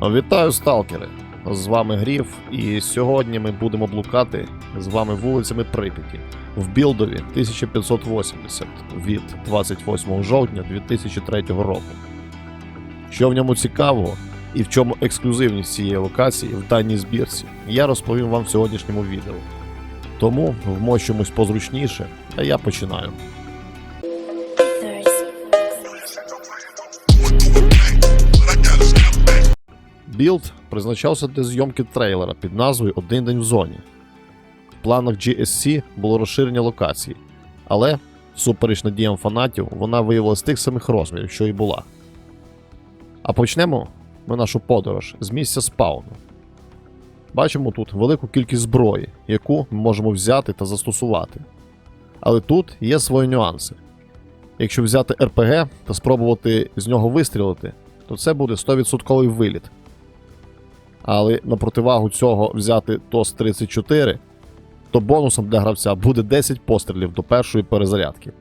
Вітаю, сталкери! З вами Гріф, і сьогодні ми будемо блукати з вами вулицями Прип'яті в Білдові 1580 від 28 жовтня 2003 року. Що в ньому цікавого і в чому ексклюзивність цієї локації в даній збірці, я розповім вам в сьогоднішньому відео. Тому вмощуємось позручніше, а я починаю. Білд призначався для зйомки трейлера під назвою Один день в зоні. В планах GSC було розширення локації, але, всупереч надіям фанатів, вона виявилася тих самих розмірів, що і була. А почнемо ми нашу подорож з місця спауну. Бачимо тут велику кількість зброї, яку ми можемо взяти та застосувати. Але тут є свої нюанси. Якщо взяти РПГ та спробувати з нього вистрілити, то це буде 100% виліт. Але на противагу цього взяти ТОС 34, то бонусом для гравця буде 10 пострілів до першої перезарядки.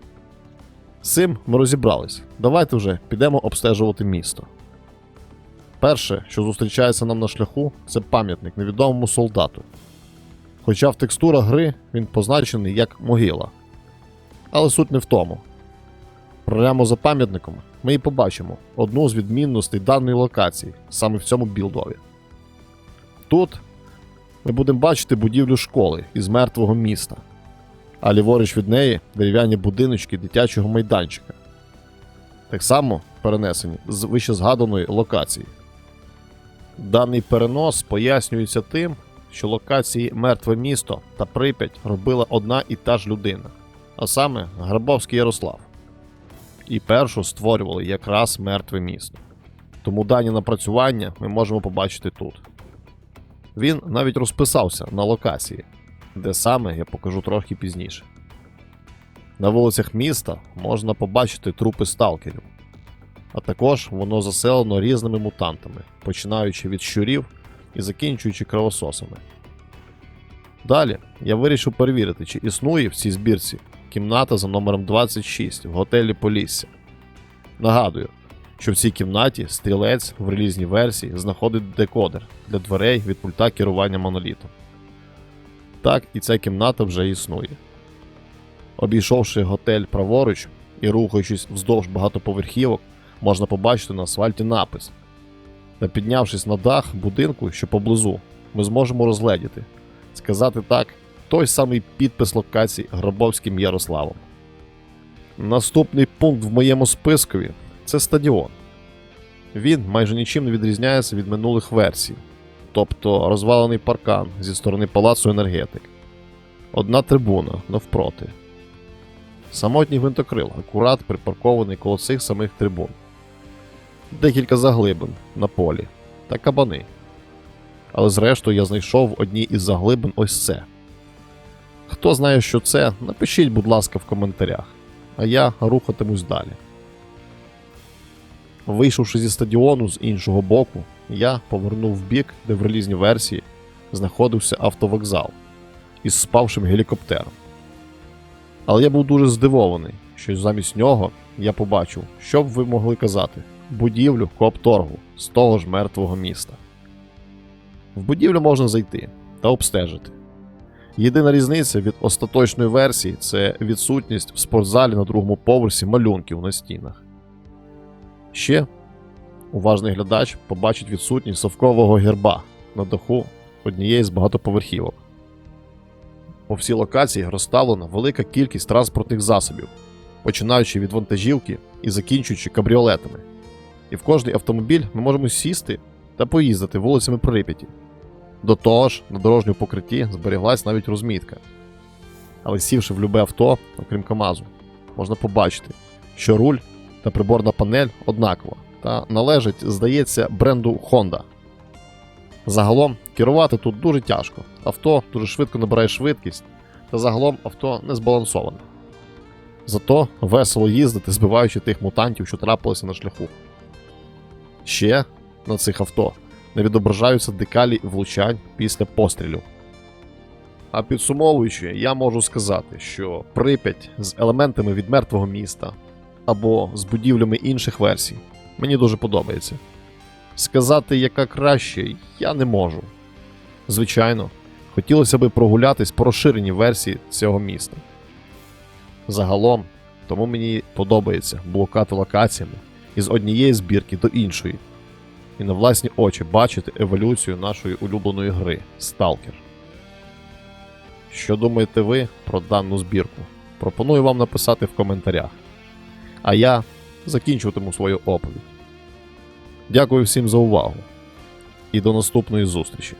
З цим ми розібрались. Давайте вже підемо обстежувати місто. Перше, що зустрічається нам на шляху, це пам'ятник невідомому солдату. Хоча в текстурах гри він позначений як могила. Але суть не в тому. Прямо за пам'ятником ми і побачимо одну з відмінностей даної локації саме в цьому білдові. Тут ми будемо бачити будівлю школи із мертвого міста, а ліворуч від неї дерев'яні будиночки дитячого майданчика. Так само перенесені з вищезгаданої локації. Даний перенос пояснюється тим, що локації Мертве місто та Прип'ять робила одна і та ж людина, а саме Грабовський Ярослав. І першу створювали якраз мертве місто. Тому дані напрацювання ми можемо побачити тут. Він навіть розписався на локації, де саме я покажу трохи пізніше. На вулицях міста можна побачити трупи сталкерів, а також воно заселено різними мутантами, починаючи від щурів і закінчуючи кровососами. Далі я вирішив перевірити, чи існує в цій збірці кімната за номером 26 в готелі Полісся. Нагадую, що в цій кімнаті стрілець в релізній версії знаходить декодер для дверей від пульта керування монолітом. Так, і ця кімната вже існує. Обійшовши готель праворуч і рухаючись вздовж багатоповерхівок, можна побачити на асфальті напис. Та піднявшись на дах будинку, що поблизу, ми зможемо розгледіти, сказати так, той самий підпис локації Гробовським Ярославом. Наступний пункт в моєму спискові це стадіон. Він майже нічим не відрізняється від минулих версій, тобто розвалений паркан зі сторони палацу енергетик. Одна трибуна навпроти. Самотній гвинтокрил акурат припаркований коло цих самих трибун. Декілька заглибин на полі та кабани. Але зрештою я знайшов в одній із заглибин ось це. Хто знає, що це, напишіть, будь ласка, в коментарях, а я рухатимусь далі. Вийшовши зі стадіону з іншого боку, я повернув в бік, де в релізній версії знаходився автовокзал із спавшим гелікоптером. Але я був дуже здивований, що замість нього я побачив, що б ви могли казати, будівлю коопторгу з того ж мертвого міста. В будівлю можна зайти та обстежити. Єдина різниця від остаточної версії це відсутність в спортзалі на другому поверсі малюнків на стінах. Ще уважний глядач побачить відсутність совкового герба на даху однієї з багатоповерхівок. По всій локації розставлена велика кількість транспортних засобів, починаючи від вантажівки і закінчуючи кабріолетами. І в кожний автомобіль ми можемо сісти та поїздити вулицями Прип'яті. До того ж, на дорожньому покритті зберіглась навіть розмітка. Але сівши в любе авто, окрім КАМАЗу, можна побачити, що руль та приборна панель однакова та належить, здається, бренду Honda. Загалом керувати тут дуже тяжко. Авто дуже швидко набирає швидкість, та загалом авто не збалансоване. Зато весело їздити, збиваючи тих мутантів, що трапилися на шляху. Ще на цих авто не відображаються декалі влучань після пострілів. А підсумовуючи, я можу сказати, що Прип'ять з елементами від мертвого міста або з будівлями інших версій мені дуже подобається. Сказати, яка краще, я не можу. Звичайно, хотілося би прогулятись по розширеній версії цього міста. Загалом, тому мені подобається блукати локаціями із однієї збірки до іншої, і на власні очі бачити еволюцію нашої улюбленої гри Stalker. Що думаєте ви про дану збірку? Пропоную вам написати в коментарях. А я закінчуватиму свою оповідь. Дякую всім за увагу і до наступної зустрічі!